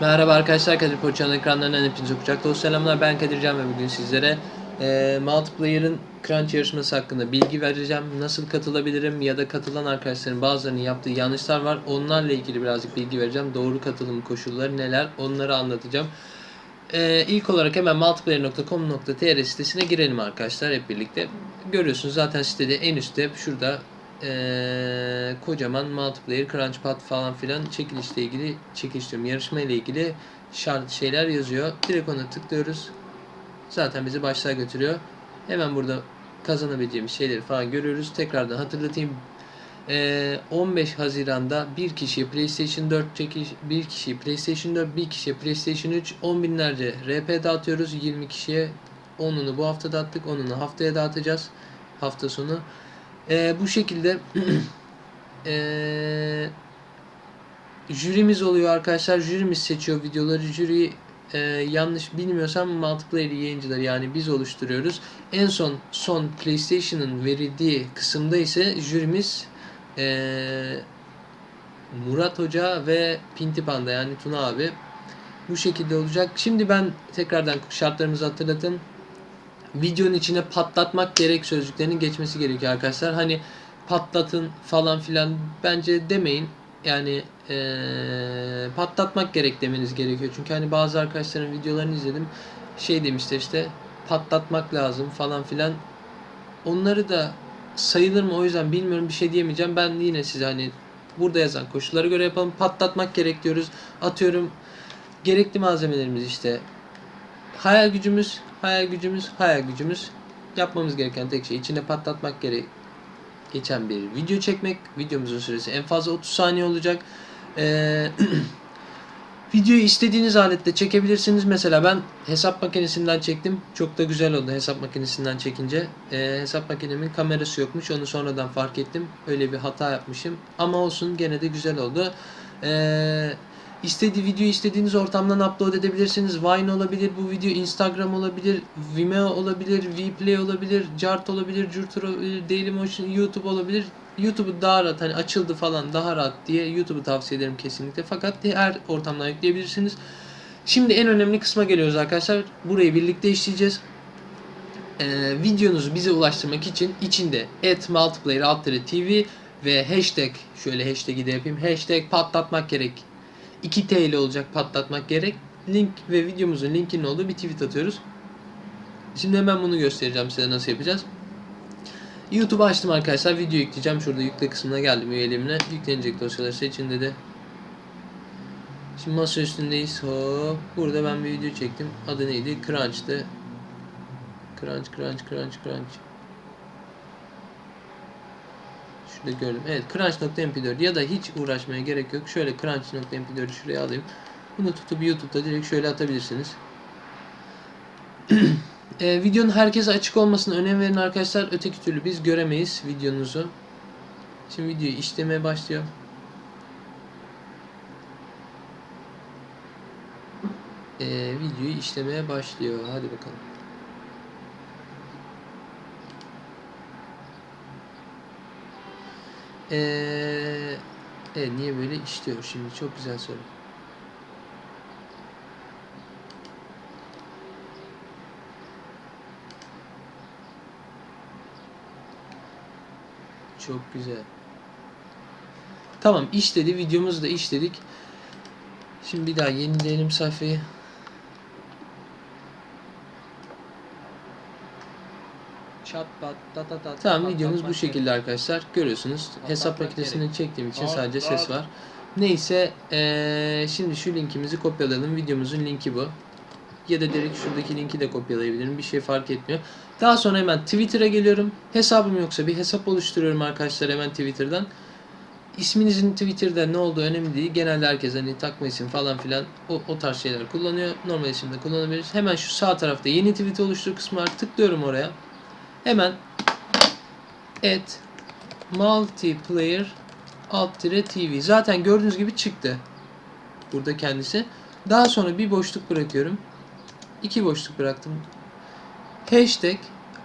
Merhaba arkadaşlar Kadir Poçan'ın ekranlarından hepinize kucak dolu selamlar. Ben Kadircan ve bugün sizlere e, Multiplayer'ın Crunch yarışması hakkında bilgi vereceğim. Nasıl katılabilirim ya da katılan arkadaşların bazılarının yaptığı yanlışlar var. Onlarla ilgili birazcık bilgi vereceğim. Doğru katılım koşulları neler onları anlatacağım. E, ilk olarak hemen multiplayer.com.tr sitesine girelim arkadaşlar hep birlikte. Görüyorsunuz zaten sitede en üstte şurada eee, kocaman multiplayer, crunchpad falan filan çekilişle ilgili çekiliş diyorum yarışma ile ilgili şart şeyler yazıyor. Direkt ona tıklıyoruz. Zaten bizi başlığa götürüyor. Hemen burada kazanabileceğimiz şeyleri falan görüyoruz. Tekrardan hatırlatayım. Eee, 15 Haziran'da bir kişiye PlayStation 4 çekiliş, bir kişiye PlayStation 4, bir kişiye PlayStation 3, 10 binlerce RP dağıtıyoruz. 20 kişiye 10'unu bu hafta dağıttık, 10'unu haftaya dağıtacağız. Hafta sonu. Ee, bu şekilde ee, jürimiz oluyor arkadaşlar. Jürimiz seçiyor videoları. Jüri ee, yanlış bilmiyorsam multiplayer yayıncılar yani biz oluşturuyoruz. En son son PlayStation'ın verildiği kısımda ise jürimiz ee, Murat Hoca ve Pinti Panda yani Tuna abi. Bu şekilde olacak. Şimdi ben tekrardan şartlarımızı hatırlatayım videonun içine patlatmak gerek sözcüklerinin geçmesi gerekiyor arkadaşlar. Hani patlatın falan filan bence demeyin. Yani eee, patlatmak gerek demeniz gerekiyor. Çünkü hani bazı arkadaşların videolarını izledim. Şey demişler işte patlatmak lazım falan filan. Onları da sayılır mı o yüzden bilmiyorum bir şey diyemeyeceğim. Ben yine size hani burada yazan koşullara göre yapalım. Patlatmak gerek diyoruz. Atıyorum gerekli malzemelerimiz işte hayal gücümüz, hayal gücümüz, hayal gücümüz. Yapmamız gereken tek şey içine patlatmak gerek geçen bir video çekmek. Videomuzun süresi en fazla 30 saniye olacak. Ee, videoyu istediğiniz alette çekebilirsiniz. Mesela ben hesap makinesinden çektim. Çok da güzel oldu hesap makinesinden çekince. Ee, hesap makinemin kamerası yokmuş. Onu sonradan fark ettim. Öyle bir hata yapmışım. Ama olsun gene de güzel oldu. Ee, İstediği videoyu istediğiniz ortamdan upload edebilirsiniz. Vine olabilir, bu video Instagram olabilir, Vimeo olabilir, Vplay olabilir, Jart olabilir, Jurtur olabilir, Dailymotion, YouTube olabilir. YouTube'u daha rahat hani açıldı falan daha rahat diye YouTube'u tavsiye ederim kesinlikle. Fakat her ortamdan yükleyebilirsiniz. Şimdi en önemli kısma geliyoruz arkadaşlar. Burayı birlikte işleyeceğiz. Ee, videonuzu bize ulaştırmak için içinde at multiplayer alt tv ve hashtag şöyle hashtag'i de yapayım. Hashtag patlatmak gerek 2 TL olacak patlatmak gerek. Link ve videomuzun linkinin olduğu bir tweet atıyoruz. Şimdi hemen bunu göstereceğim size nasıl yapacağız. YouTube'u açtım arkadaşlar. Video yükleyeceğim. Şurada yükle kısmına geldim üyeliğimle. Yüklenecek dosyalar seçin dedi. Şimdi masa üstündeyiz. Hop. Burada ben bir video çektim. Adı neydi? Crunch'tı. Crunch, crunch, crunch, crunch. Şurada gördüm. Evet crunch.mp4 ya da hiç uğraşmaya gerek yok. Şöyle crunch.mp4'ü şuraya alayım. Bunu tutup YouTube'da direkt şöyle atabilirsiniz. e, videonun herkese açık olmasına önem verin arkadaşlar. Öteki türlü biz göremeyiz videonuzu. Şimdi videoyu işlemeye başlıyor. E, videoyu işlemeye başlıyor. Hadi bakalım. Ee, evet, niye böyle işliyor şimdi? Çok güzel soru. Çok güzel. Tamam işledi. Videomuzu da işledik. Şimdi bir daha yenileyelim sayfayı. Çat pat ta ta ta. Tamam pat, videomuz pat, bu pat, şekilde arkadaşlar. Görüyorsunuz. Hesap makinesinden çektiğim için sadece ses var. Neyse şimdi şu linkimizi kopyalayalım. Videomuzun linki bu. Ya da direkt şuradaki linki de kopyalayabilirim. Bir şey fark etmiyor. Daha sonra hemen Twitter'a geliyorum. Hesabım yoksa bir hesap oluşturuyorum arkadaşlar hemen Twitter'dan. İsminizin Twitter'da ne olduğu önemli değil. Genelde herkes hani takma isim falan filan o, o tarz şeyler kullanıyor. Normal isimde kullanabiliriz. Hemen şu sağ tarafta yeni tweet oluştur kısmı var. Tıklıyorum oraya. Hemen at multiplayer alt tv. Zaten gördüğünüz gibi çıktı. Burada kendisi. Daha sonra bir boşluk bırakıyorum. İki boşluk bıraktım. Hashtag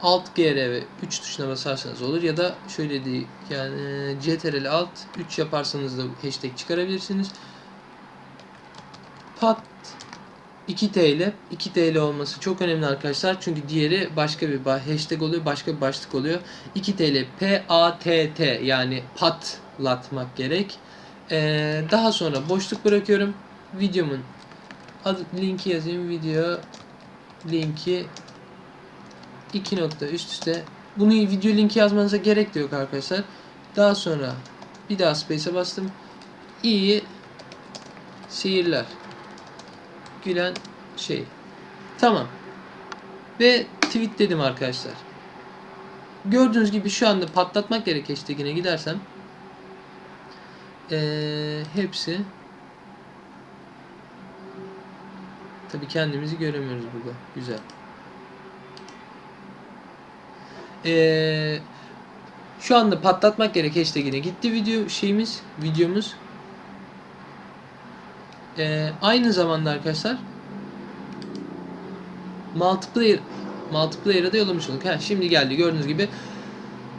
alt gr ve 3 tuşuna basarsanız olur ya da şöyle değil yani ctrl alt 3 yaparsanız da hashtag çıkarabilirsiniz. pat 2 TL. 2 TL olması çok önemli arkadaşlar. Çünkü diğeri başka bir hashtag oluyor, başka bir başlık oluyor. 2 TL P A T T yani patlatmak gerek. Ee, daha sonra boşluk bırakıyorum. Videomun adı, linki yazayım. Video linki 2 nokta üst üste. Bunu video linki yazmanıza gerek de yok arkadaşlar. Daha sonra bir daha space'e bastım. İyi seyirler. Gülen şey. Tamam. Ve tweet dedim arkadaşlar. Gördüğünüz gibi şu anda patlatmak gerek hashtagine gidersem ee, hepsi tabi kendimizi göremiyoruz burada. Güzel. Ee, şu anda patlatmak gerek hashtagine gitti video şeyimiz, videomuz. Ee, aynı zamanda arkadaşlar multiplayer multiplayer'a da yollamış olduk. Ha, şimdi geldi gördüğünüz gibi.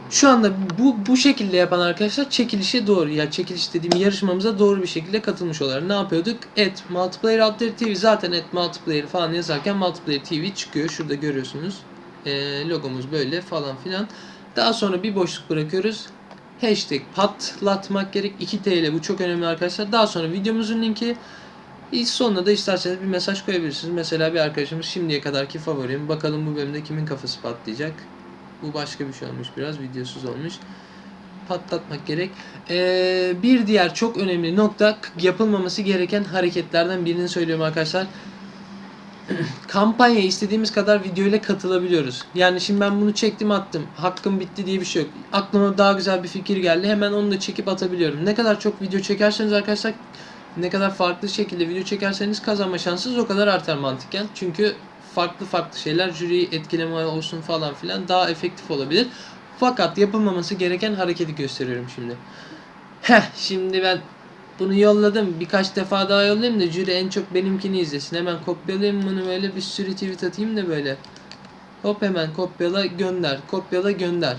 Şu anda bu bu şekilde yapan arkadaşlar çekilişe doğru ya çekiliş dediğim yarışmamıza doğru bir şekilde katılmış oluyorlar. Ne yapıyorduk? Et multiplayer altları TV zaten et multiplayer falan yazarken multiplayer TV çıkıyor. Şurada görüyorsunuz. Ee, logomuz böyle falan filan. Daha sonra bir boşluk bırakıyoruz. Hashtag patlatmak gerek 2 TL bu çok önemli arkadaşlar. Daha sonra videomuzun linki sonuna da isterseniz bir mesaj koyabilirsiniz. Mesela bir arkadaşımız şimdiye kadarki favorim. Bakalım bu bölümde kimin kafası patlayacak. Bu başka bir şey olmuş biraz. Videosuz olmuş. Patlatmak gerek. Ee, bir diğer çok önemli nokta yapılmaması gereken hareketlerden birini söylüyorum arkadaşlar. Kampanya istediğimiz kadar video ile katılabiliyoruz. Yani şimdi ben bunu çektim attım. Hakkım bitti diye bir şey yok. Aklıma daha güzel bir fikir geldi. Hemen onu da çekip atabiliyorum. Ne kadar çok video çekerseniz arkadaşlar ne kadar farklı şekilde video çekerseniz kazanma şansınız o kadar artar mantıken. Çünkü farklı farklı şeyler jüriyi etkileme olsun falan filan daha efektif olabilir. Fakat yapılmaması gereken hareketi gösteriyorum şimdi. Heh şimdi ben bunu yolladım. Birkaç defa daha yollayayım da jüri en çok benimkini izlesin. Hemen kopyalayayım bunu böyle bir sürü tweet atayım da böyle. Hop hemen kopyala gönder. Kopyala gönder.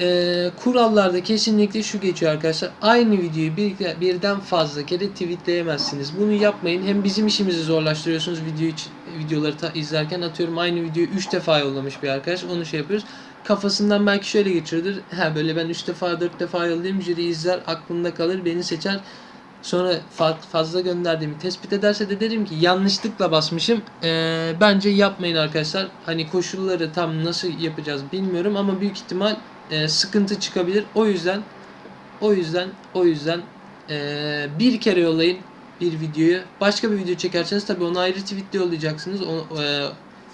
Ee, kurallarda kesinlikle şu geçiyor arkadaşlar. Aynı videoyu bir, birden fazla kere tweetleyemezsiniz. Bunu yapmayın. Hem bizim işimizi zorlaştırıyorsunuz video videoları ta- izlerken. Atıyorum aynı videoyu 3 defa yollamış bir arkadaş. Onu şey yapıyoruz. Kafasından belki şöyle geçiyordur. Ha böyle ben 3 defa 4 defa yollayayım. Jüri izler aklında kalır. Beni seçer. Sonra fa- fazla gönderdiğimi tespit ederse de derim ki yanlışlıkla basmışım. Ee, bence yapmayın arkadaşlar. Hani koşulları tam nasıl yapacağız bilmiyorum ama büyük ihtimal e, sıkıntı çıkabilir. O yüzden o yüzden o yüzden e, bir kere yollayın bir videoyu. Başka bir video çekerseniz tabii onu ayrı tweetle yollayacaksınız. O, e,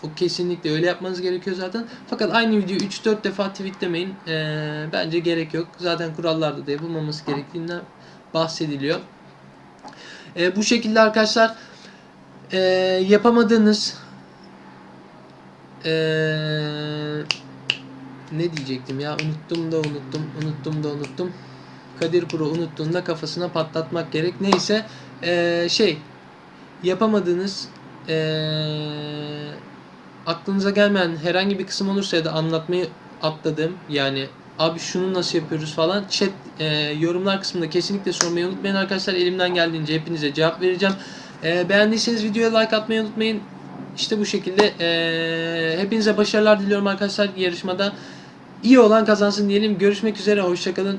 o kesinlikle öyle yapmanız gerekiyor zaten. Fakat aynı videoyu 3-4 defa tweetlemeyin. E, bence gerek yok. Zaten kurallarda da yapılmaması gerektiğinden bahsediliyor. E, bu şekilde arkadaşlar e, yapamadığınız e, ne diyecektim ya? Unuttum da unuttum unuttum da unuttum. Kadir Pro unuttuğunda kafasına patlatmak gerek. Neyse e, şey yapamadığınız e, aklınıza gelmeyen herhangi bir kısım olursa ya da anlatmayı atladığım yani abi şunu nasıl yapıyoruz? falan chat e, yorumlar kısmında kesinlikle sormayı unutmayın arkadaşlar. Elimden geldiğince hepinize cevap vereceğim. E, beğendiyseniz videoya like atmayı unutmayın. İşte bu şekilde e, hepinize başarılar diliyorum arkadaşlar yarışmada iyi olan kazansın diyelim. Görüşmek üzere hoşçakalın